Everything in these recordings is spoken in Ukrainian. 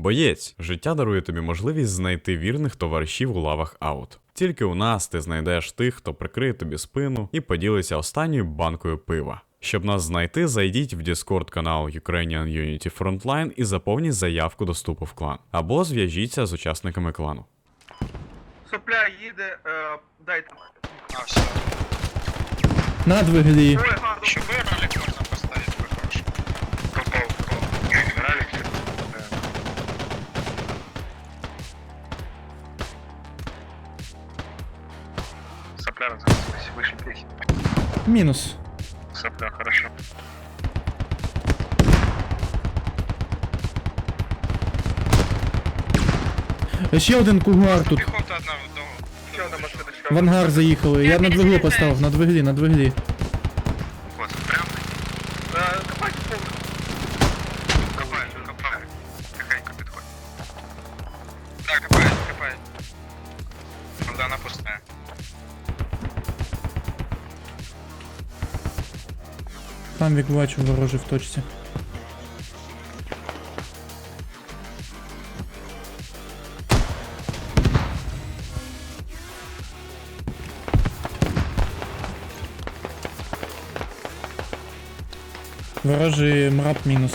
Боєць, життя дарує тобі можливість знайти вірних товаришів у лавах аут. Тільки у нас ти знайдеш тих, хто прикриє тобі спину і поділиться останньою банкою пива. Щоб нас знайти, зайдіть в Discord канал Ukrainian Unity Frontline і заповніть заявку до вступу в клан. Або зв'яжіться з учасниками клану. Сопля їде, е, дайте. А, все. На. Ой, гарно. Еще бы Сопля вышли выше Минус. Сопля, хорошо. Ще один кугуар тут. Пехота одна в дому. Ще одна машина, В ангар заїхали. Я на двиглі поставив, на двиглі, на двиглі. Бачу ворожий в точці. Ворожий мрап мінус.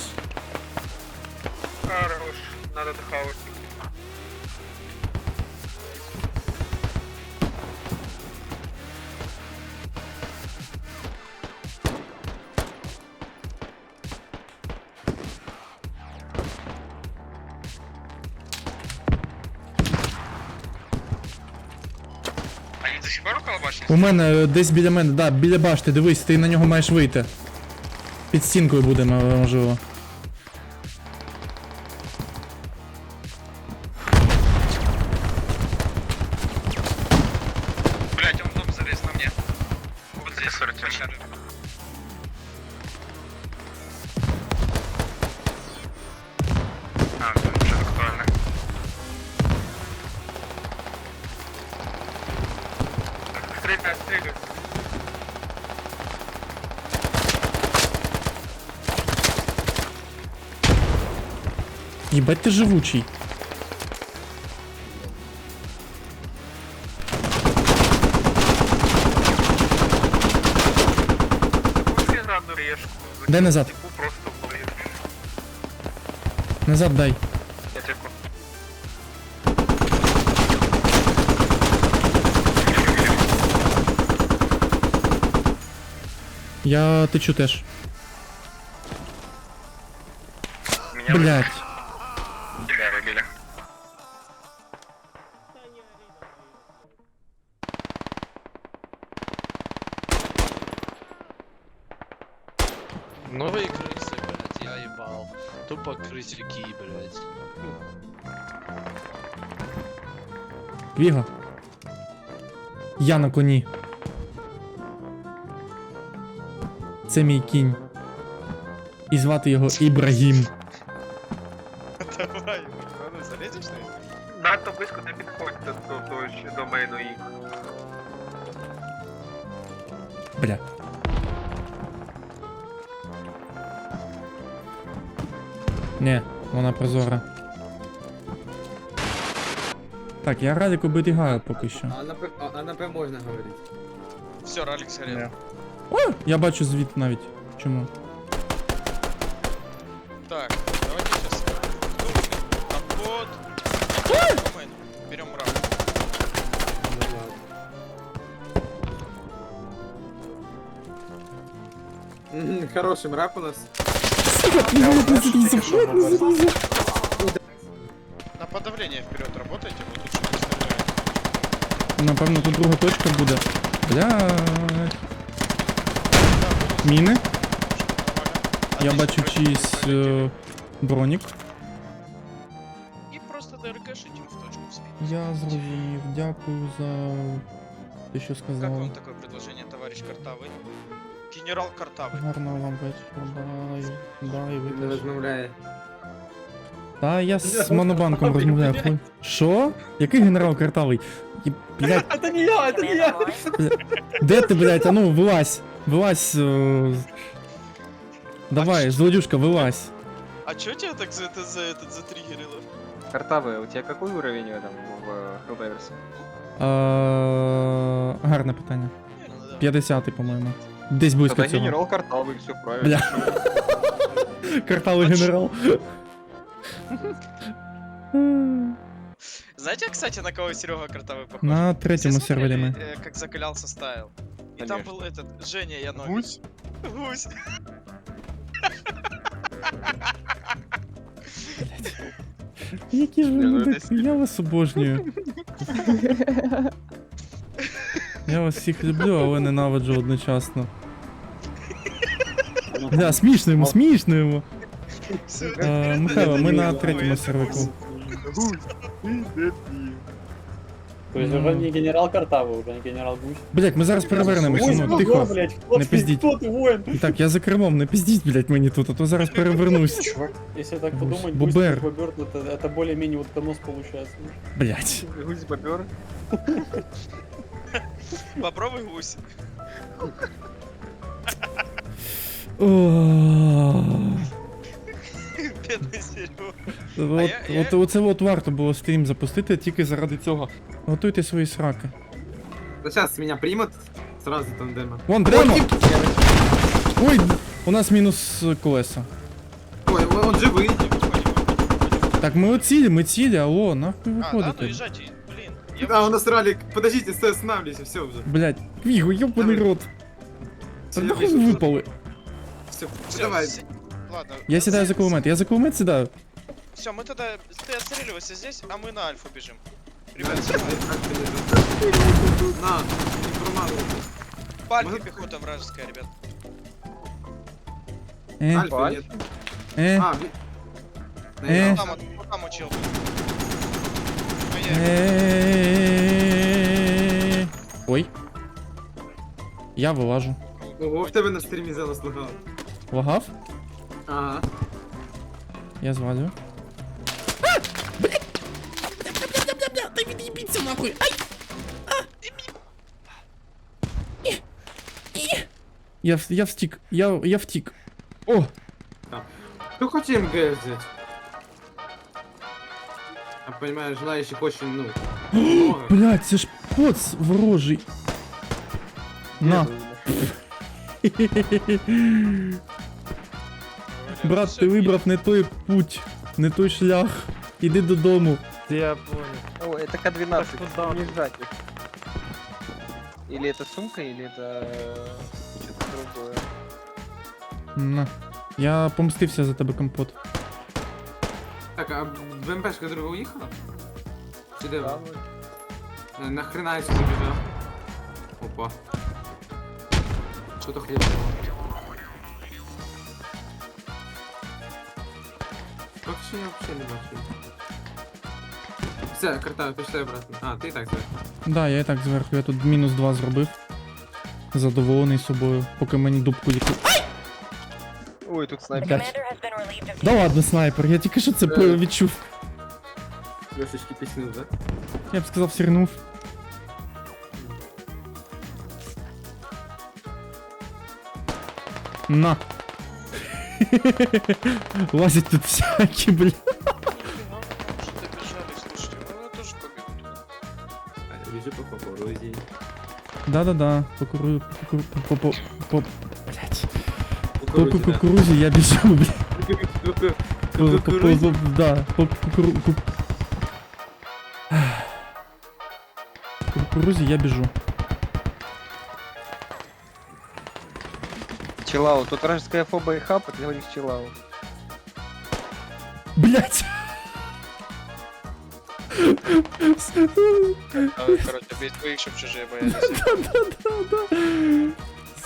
До сих пор около башни? У мене е, десь біля мене, да, біля башти, дивись, ти на нього маєш вийти. Під стінкою будемо, можливо. Їбать ти живучий. Дай назад. Назад дай. Я течу теж. Блять. Новые крысы, блядь, я ебал. Тупо крысюки, блядь. Віга. Я на коні. Це мій кінь. І звати його Ібрагім. Так, я радик оберігаю поки що. А на П, а, а на П можна говорити. Все, ролик сгорел. О, я бачу звід навіть. Чому? Так, давайте сейчас. Обход. Коммент. Берем раунд. Ну ладно. Мгм, Хороший мрак у нас. На подавление вперед работайте, Напевно, тут друга точка буде. Блядь. Міни. Я бачу чийсь е, бронік. И просто ДРКшить им в точку в спину. Я зрозумів, дякую за те, що Как сказали. вам такое предложение, товарищ Картавый? Генерал Картавый. Гарного вам вечора, бай. Бай, ви Не теж. розмовляє. Та я з монобанком розмовляю. хуй. Що? Який генерал картавий? І, Блядь, Це не я, це не я! де ти, блядь, а ну, вилазь. Вилазь. е, Давай, злодюшка, вилазь. А чё тебя так за это за этот затриггерило? Картавый, у тебя какой уровень в этом, в э, Хеллдайверсе? Е, Гарне питання. 50-й, по-моєму. Десь близько Тогда цього. генерал Картавый, все правильно. Бля. Картавий генерал. Знаете, кстати, на кого Серега Картавый похож? На Все третьому смотрели, сервері ми. э, как закалялся стайл. И там Конечно. был этот, Женя Янович. Гусь? Гусь. Які ж ви Не, ну, мудаки, це я вас обожнюю. Я вас всіх люблю, але ненавиджу одночасно. Бля, смішно йому, смішно йому. Всё, Е, Михайло, ми на третьому сервику. То есть уже не генерал Картавый, уже не генерал Гусь. Блять, ми зараз перевернемося, Ой, ну ого, тихо. блядь, кто Не ты, пиздіть. кто ты, воин? І так, я за кермом, не піздіть, блять, мені тут, а то зараз перевернусь. Чувак, если так Гусь. подумать, Бобер. Гусь плюс Бобер, то это, это более-менее утконос получается. Блять. Гусь бобер. Попробуй гусь. Бедный Серега. От, я- я- от, оце от варто було стрім запустити тільки заради цього. Готуйте свої сраки. Да сейчас меня примут, сразу тандема. Вон, прямо! Ой, у нас мінус е, колеса. Ой, он он живый. Так, ми от цілі, ми цілі, алло, нахуй А, да, ну виходите? езжайте, блин. Я Да, у нас ралик. Подождите, стой, останавливайся, все уже. Блять, квігу, ёбаний Давай. рот. Та Всё, я нахуй вижу, ви что- випали. Всё, Всё, давай. си- Ладно. Я сідаю за кулемет, я за кулемет сідаю. Все, мы тогда... Ты отстреливайся здесь, а мы на альфу бежим. Ребят, сюда. На, информатор. по альфе Мы- пехота вражеская, ребят. Е, Альфа нет. е, А, ви- Э. Наиграл. Там, вот- вот там учил. Ну, я- е. Ой. Я вилажу. Ого, в тебе на стрімі зараз лагало. Лагав? Ага. Я звалю. Я, в- я втік, я, я втік. О! Кто хочет МГ взять? Я понимаю, желающих очень, ну, много. Блять, це ж поц ворожий. На. Брат, ти вибрав не той путь, не той шлях. Іди додому. Я понял. О, это К-12, не ждать их. Или это сумка, или это э, что-то другое. На. Я помстився за тебе компот. Так, а БМПшка друга уїхала? Чи де? Да, вона? вот. Е, Нахрена я сюди біжав? Опа. Що-то хлопнуло. Поки Що я взагалі не бачу. Все, карта, пішли обратно. А, ти і так зверху. Да, я і так зверху, я тут мінус два зробив. Задоволений собою, поки мені дубку ліку. Ой, тут снайпер. Блять. Да ладно, снайпер, я тільки що це Е. відчув. Трошечки піснув, да? Я б сказав, сірнув. На. Лазять тут всякі, бля. Что добежали, слушайте, ну я тоже побегу туда. А, Біжи по кукурузі. Да-да-да, по куру... по, по, по, по, блять. По Кукурузі, ку- да. кукурузі я біжу, бля. Ку-ку-ку. По, по, по, Кукурузі. по, да, по кукуру... ку- По кукурузі я біжу. Чилау, тут вражеская фоба и хаб, а ты говоришь чилау. Блять! А, короче, бей твоих, чтоб чужие боялись. Да-да-да.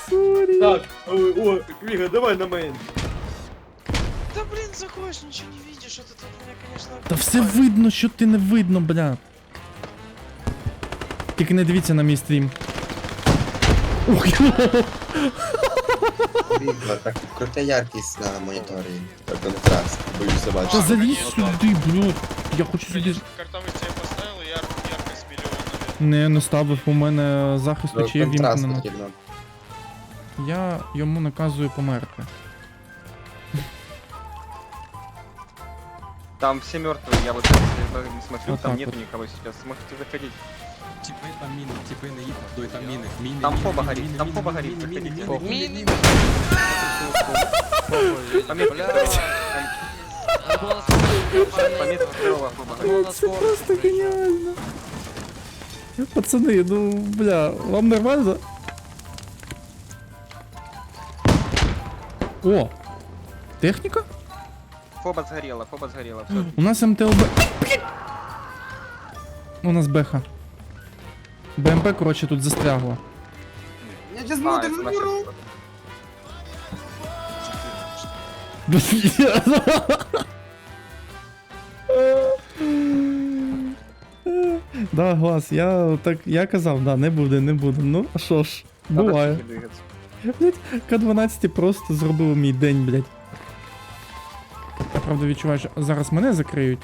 Сорі. Так, ой, ой, Квіга, давай на мейн. Да блин, заходишь, ничего не видишь, это тут меня, конечно... Та все видно, що ти не видно, бля. Тільки не дивіться на мій стрім. Ух, Бігла, так крута яркість на моніторі. Контраст, боюся Та бачити. залізь сюди, блядь. Я хочу сюди. Конечно, картавый тебе поставил, и яр... яркость миллион, наверное. Не, не ставив, у мене захист очей Контраст вімкнено. потрібно. Я йому наказую померти. Там все мертвые, я вот сейчас э, смотрю, Вот там так нет вот. никого сейчас. Сможете заходить. Типи там міни, типи не їдуть, дуй там міни. Міни, Там міни, фоба міни, горит, міни, там міни, фоба міни, горит, міни, заходите. міни, Міни. міни. Пометка второго, пометка второго фоба горит. Це просто геніально. Пацани, ну бля, вам нормально? О! Техніка? Фоба сгорела, фоба сгорела. Все. У нас МТЛБ. У нас Беха. БМП, коротше, тут застрягло. Я сейчас А, это наше. Да, глаз, я так я казав, да, не буде, не буде. Ну, а що ж, буває. Блять, К-12 просто зробив мій день, блять. Я правда відчуваю, що зараз мене закриють.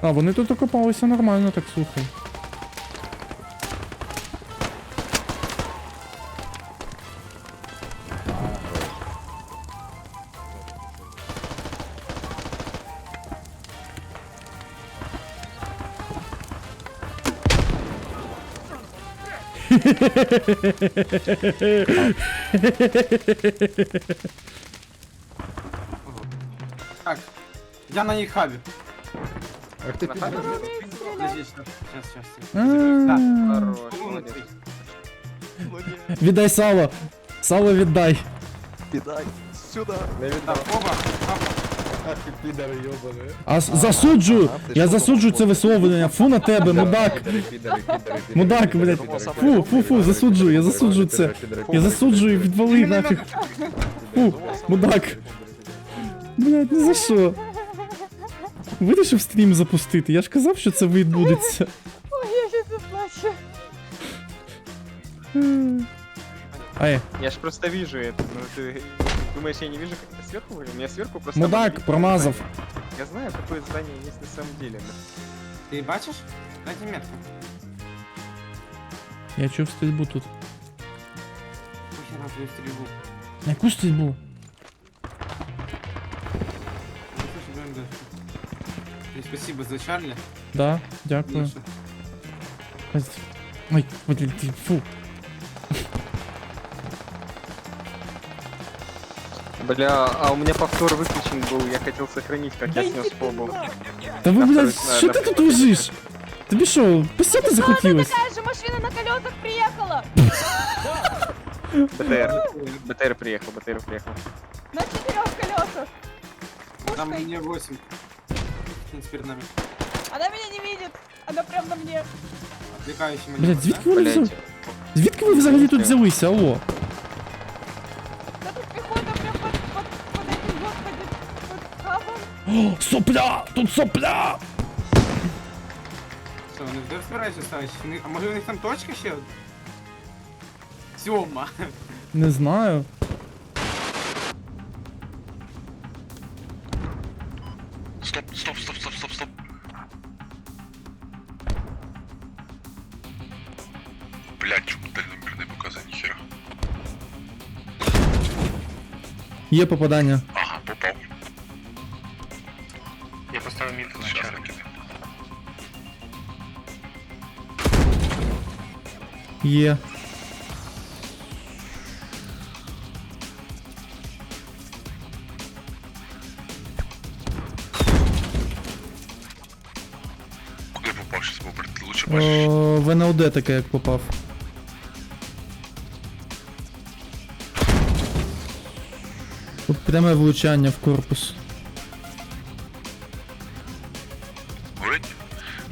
А, вони тут окопалися нормально, так слухай. Так, я на їх хабі. На хабе? Подожди, сейчас, сейчас, сейчас. А, Хорош, молодец. Віддай сало! Сало віддай! Так, А с- засуджую! Я засуджую це висловлення. Фу на тебе, мудак! Мудак, блядь. Фу, фу, фу, засуджую, я засуджую це. Я засуджую, відвали нафіг. Фу, мудак. Блядь, ну за що? Вирішив стрім запустити, я ж казав, що це відбудеться. Ой, я сейчас заплачу. Ай, Я ж просто вижу это. Ну ты думаешь, я не вижу, как это сверху выглядит? У меня сверху просто... мудак, видно промазав. здание. Я знаю, какое здание есть на самом деле. но- ти бачиш? Дайте метку. Я чув стрільбу тут. Похер на твою стрільбу. Яку стрільбу? Ну, слушай, БМД. И спасибо за Чарли. Да, дякую. Миша. Ой, блядь, ти- фу. Бля, а у меня повтор выключен был, я хотел сохранить, как я снес фобу. Та ви, блядь, Абсолютно, що да. ти тут лежиш? Тобі що, писати захотілось? Такая же машина на колесах приехала. БТР. БТР приехал, БТР приехал. На четырех колесах. Там Пушкой. мне 8. Кинь перед нами. Она меня не видит. Она прям на мне. Отвлекающий маневр, Блядь, да? звідки ви взяли? Блять. Звідки ви взагалі тут взялися, алло? О, сопля! Тут сопля! Що, вони де збираються ставити? Вони- А може у них там точка ще? Сьома. Не знаю. Стоп, стоп, стоп, стоп, стоп, стоп. Блять, чому дальномір не показує ніхера? Є попадання. Є. Куди попав щас був Лучше бачиш. О, в НЛД таке як попав. Тут пряме влучання в корпус. Горить?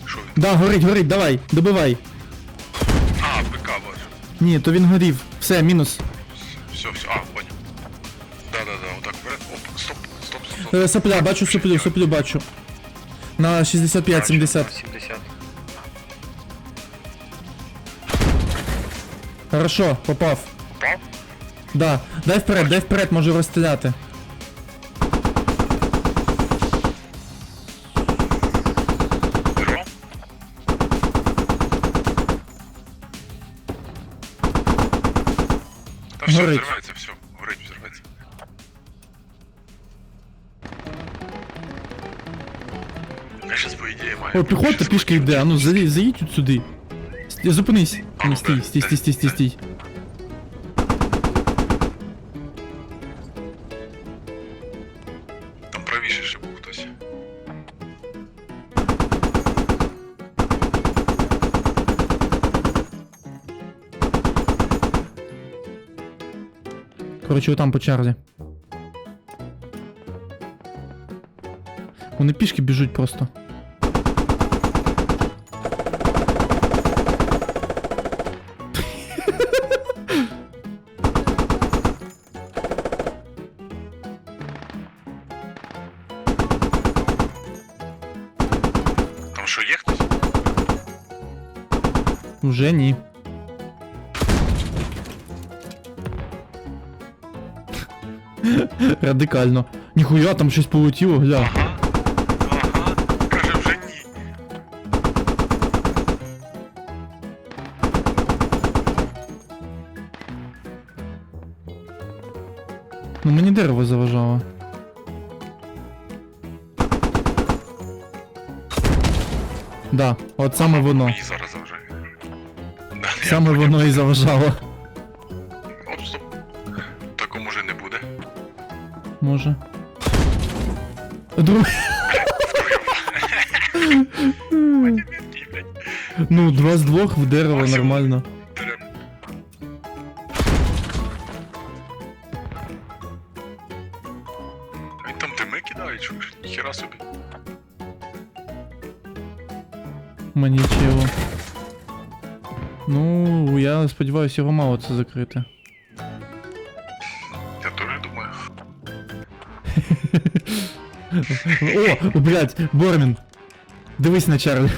Що він? Да, горить, горить, давай, добивай. Ні, то він горів. Все, мінус. Все, все, а, понял. Да-да-да, отак вперед. Оп, стоп, стоп, стоп, стоп. Е, Сопля, бачу соплю, соплю бачу. На 65-70. 70. Хорошо, попав. Попав? Да. Дай вперед, дай вперед, можу розстріляти. все Горить. взривається, все, горить, взрывается. Я сейчас по идее маю. О, піхота Щас- пішки йде, а ну заї- заїдь от сюди. Ст- Зупинись. Ну, стій, стій, стій. Коротше, отам по черзі. Вони пішки біжуть просто. Там що, є хтось? Уже ні. Радикально. Ніхуя, там щось полетіло, гля. Ага. Ага. Каже, вже ні. Ну мені дерево заважало. Да, от саме воно. Мені зараз завжає. Да, я Саме поняв. воно і заважало. Може. Друг. Ну, два з двох в дерево нормально. Він там дими кидає, чуєш? Ніхера собі. Мені чило. Ну, я сподіваюся, його мало це закрити. О, блядь, Бормін. Дивись на Чарлі.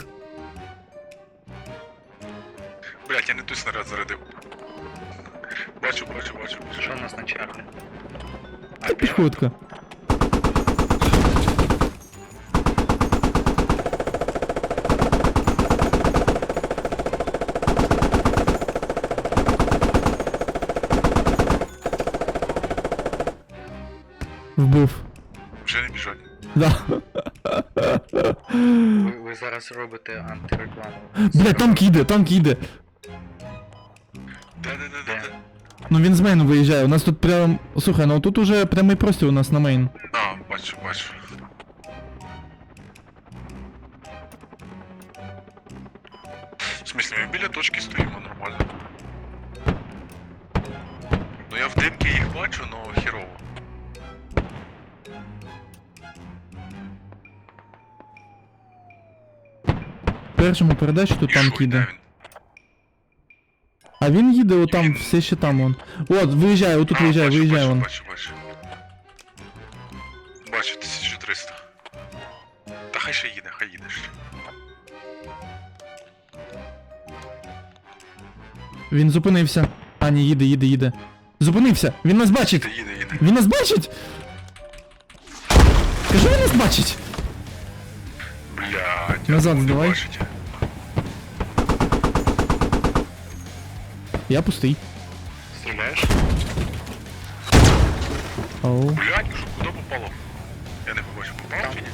Блять, я не той снаряд зарядив. Бачу, бачу, бачу. Що у нас на чарлі? Це піхотка. Вбив. Вже не біжать. Да. Ви, ви зараз робите антирекламу. Блядь, танк їде, танк їде. Де, де, де, де, де? Ну він з мейну виїжджає. У нас тут прям. Слухай, ну тут уже прямий простір у нас на мейн. А, бачу, бачу. В смысле, ми біля точки стоїмо нормально. Ну я в димки їх бачу, но херово. Першому І що, танк де А він їде отам, все ще там он. От, виїжджає, отут А, виїжджає, бачу, виїжджає бачу, он. Бачу, бачу. Бачу, 1300. Та хай ще їде, хай їде ще. Він зупинився. А, ні, їде, їде, їде. Зупинився! Він нас бачить! Їде, їде, їде. Він нас бачить! Кажи, він нас бачить! Блядь, Назад здавай. бачить. Я пустий. Стріляєш? Оу. Блядь, ну що, куди попало? Я не побачив, попав чи ні?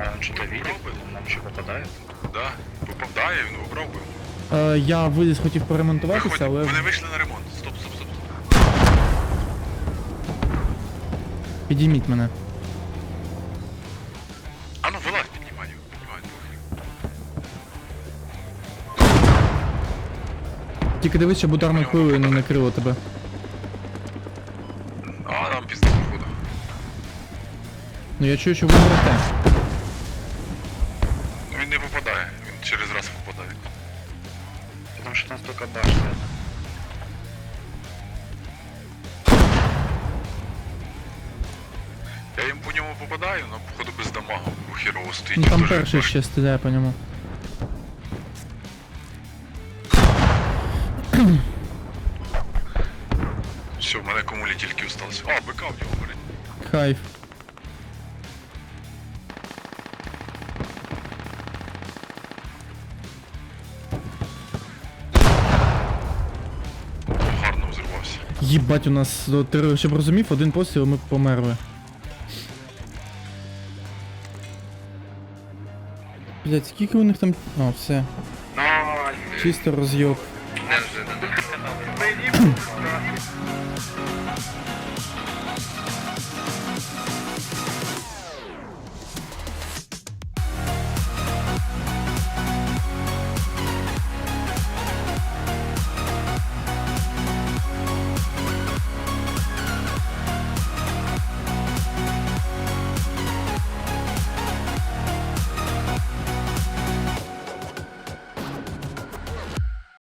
А он что-то видит? Нам еще попадает? Да, попадає, він вибрав би. Е, я виліз хотів поремонтуватися, Виходь, але. вони вийшли на ремонт. Стоп, стоп, стоп. Підійміть мене. Тільки дивись, щоб ударною хвилею не накрило тебе. А, нам пізда походу. Ну я чую, що ви горите. Ну він не попадає, він через раз попадає. Потому что нас только башня. Я їм по ньому попадаю, но походу без дамагу, бо херово стоїть. Ну там перший ще стріляє по ньому. Їбать, у нас, о, ти щоб розумів, один постріл ми померли. Блять, скільки у них там. А, все. Чисто розйоб.